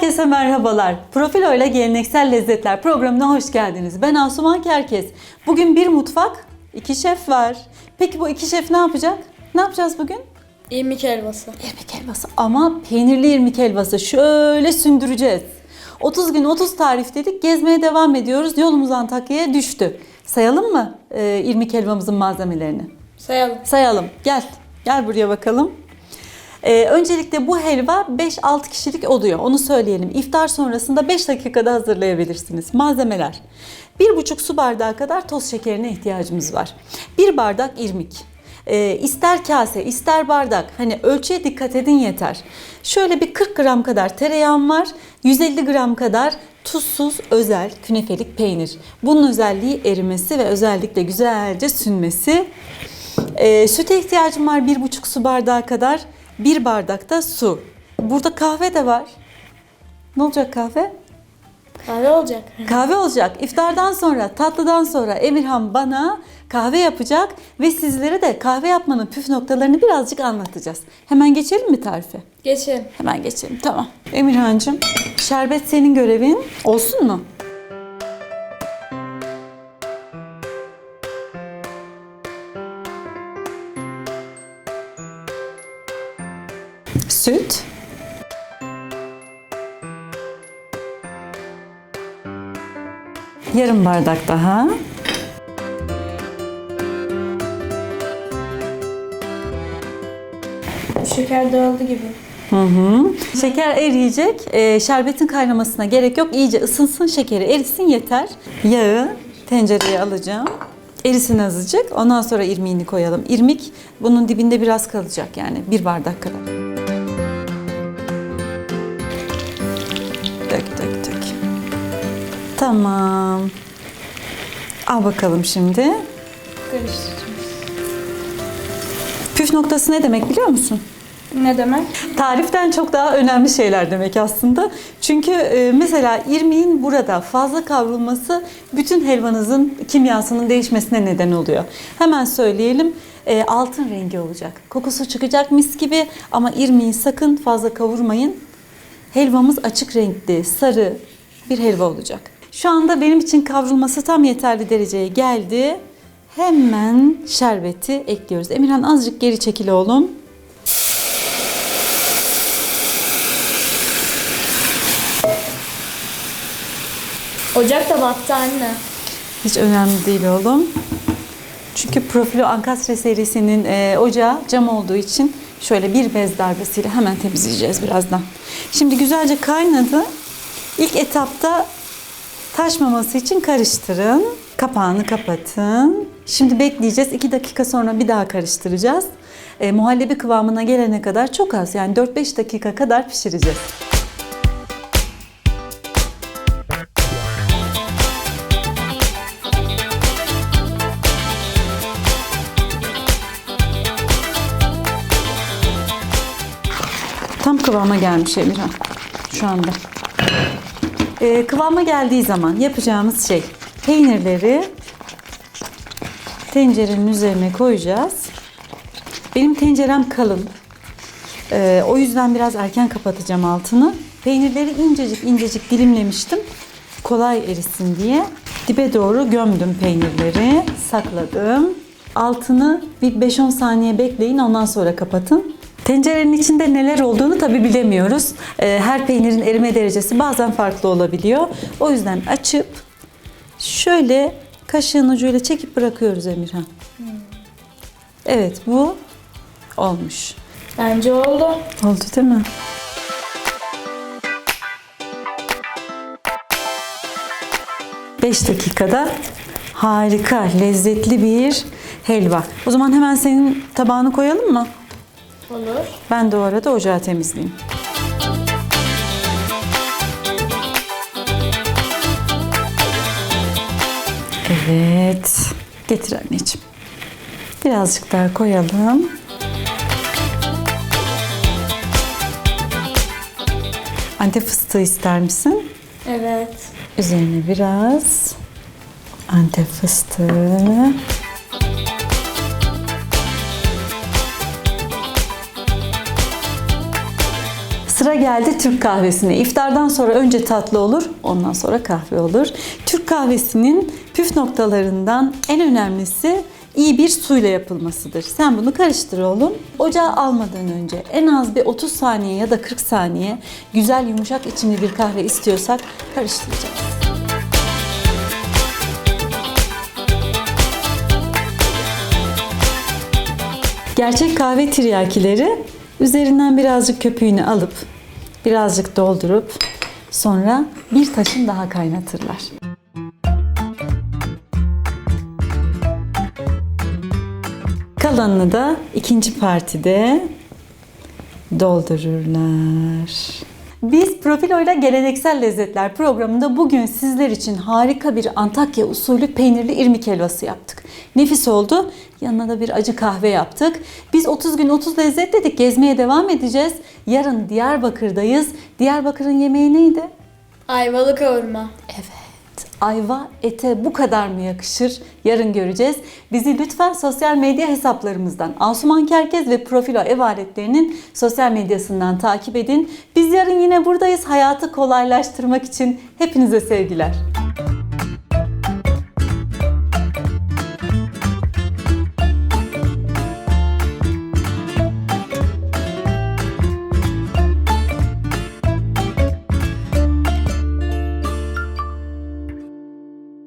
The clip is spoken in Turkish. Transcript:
Herkese merhabalar. Profilo ile Geleneksel Lezzetler programına hoş geldiniz. Ben Asuman Kerkez. Bugün bir mutfak, iki şef var. Peki bu iki şef ne yapacak? Ne yapacağız bugün? İrmik helvası. İrmik helvası ama peynirli irmik helvası. Şöyle sündüreceğiz. 30 gün 30 tarif dedik. Gezmeye devam ediyoruz. Yolumuz Antakya'ya düştü. Sayalım mı e, irmik helvamızın malzemelerini? Sayalım. Sayalım. Gel. Gel buraya bakalım. Ee, öncelikle bu helva 5-6 kişilik oluyor. Onu söyleyelim. İftar sonrasında 5 dakikada hazırlayabilirsiniz. Malzemeler. 1,5 su bardağı kadar toz şekerine ihtiyacımız var. 1 bardak irmik. Ee, ister kase, ister bardak. Hani ölçüye dikkat edin yeter. Şöyle bir 40 gram kadar tereyağım var. 150 gram kadar tuzsuz özel künefelik peynir. Bunun özelliği erimesi ve özellikle güzelce sünmesi. Ee, süte ihtiyacım var 1,5 su bardağı kadar. 1 bardak da su. Burada kahve de var. Ne olacak kahve? Kahve olacak. Kahve olacak. İftardan sonra, tatlıdan sonra Emirhan bana kahve yapacak ve sizlere de kahve yapmanın püf noktalarını birazcık anlatacağız. Hemen geçelim mi tarife? Geçelim. Hemen geçelim. Tamam. Emirhancığım, şerbet senin görevin. Olsun mu? Süt. Yarım bardak daha. Şeker dağıldı gibi. Hı hı. Şeker eriyecek. Ee, şerbetin kaynamasına gerek yok. İyice ısınsın, şekeri erisin yeter. Yağı tencereye alacağım. Erisin azıcık. Ondan sonra irmiğini koyalım. İrmik bunun dibinde biraz kalacak yani. Bir bardak kadar. Tamam. Al bakalım şimdi. Karıştıracağız. Püf noktası ne demek biliyor musun? Ne demek? Tariften çok daha önemli şeyler demek aslında. Çünkü e, mesela irmiğin burada fazla kavrulması bütün helvanızın kimyasının değişmesine neden oluyor. Hemen söyleyelim e, altın rengi olacak. Kokusu çıkacak mis gibi ama irmiği sakın fazla kavurmayın. Helvamız açık renkli, sarı bir helva olacak. Şu anda benim için kavrulması tam yeterli dereceye geldi. Hemen şerbeti ekliyoruz. Emirhan azıcık geri çekil oğlum. Ocak da battı anne. Hiç önemli değil oğlum. Çünkü Profilo Ankastre serisinin e, ocağı cam olduğu için şöyle bir bez darbesiyle hemen temizleyeceğiz birazdan. Şimdi güzelce kaynadı. İlk etapta taşmaması için karıştırın. Kapağını kapatın. Şimdi bekleyeceğiz. 2 dakika sonra bir daha karıştıracağız. E, muhallebi kıvamına gelene kadar çok az yani 4-5 dakika kadar pişireceğiz. Tam kıvama gelmiş Emirhan şu anda. Ee, kıvama geldiği zaman yapacağımız şey peynirleri tencerenin üzerine koyacağız. Benim tencerem kalın. Ee, o yüzden biraz erken kapatacağım altını. Peynirleri incecik incecik dilimlemiştim. Kolay erisin diye. Dibe doğru gömdüm peynirleri. Sakladım. Altını bir 5-10 saniye bekleyin ondan sonra kapatın. Tencerenin içinde neler olduğunu tabi bilemiyoruz. Ee, Her peynirin erime derecesi bazen farklı olabiliyor. O yüzden açıp şöyle kaşığın ucuyla çekip bırakıyoruz Emirhan. Evet bu olmuş. Bence oldu. Oldu değil mi? Beş dakikada harika, lezzetli bir helva. O zaman hemen senin tabağını koyalım mı? Olur. Ben de o arada ocağı temizleyeyim. Evet. Getir anneciğim. Birazcık daha koyalım. Antep fıstığı ister misin? Evet. Üzerine biraz Antep fıstığı. Sıra geldi Türk kahvesine. İftardan sonra önce tatlı olur, ondan sonra kahve olur. Türk kahvesinin püf noktalarından en önemlisi iyi bir suyla yapılmasıdır. Sen bunu karıştır oğlum. Ocağa almadan önce en az bir 30 saniye ya da 40 saniye güzel yumuşak içimli bir kahve istiyorsak karıştıracağız. Gerçek kahve tiryakileri üzerinden birazcık köpüğünü alıp birazcık doldurup sonra bir taşın daha kaynatırlar. Kalanını da ikinci partide doldururlar. Biz Profilo'yla Geleneksel Lezzetler programında bugün sizler için harika bir Antakya usulü peynirli irmik helvası yaptık. Nefis oldu. Yanına da bir acı kahve yaptık. Biz 30 gün 30 lezzet dedik. Gezmeye devam edeceğiz. Yarın Diyarbakır'dayız. Diyarbakır'ın yemeği neydi? Ayvalı kavurma. Evet. Ayva ete bu kadar mı yakışır? Yarın göreceğiz. Bizi lütfen sosyal medya hesaplarımızdan Asuman Kerkez ve Profilo ev aletlerinin sosyal medyasından takip edin. Biz yarın yine buradayız hayatı kolaylaştırmak için. Hepinize sevgiler.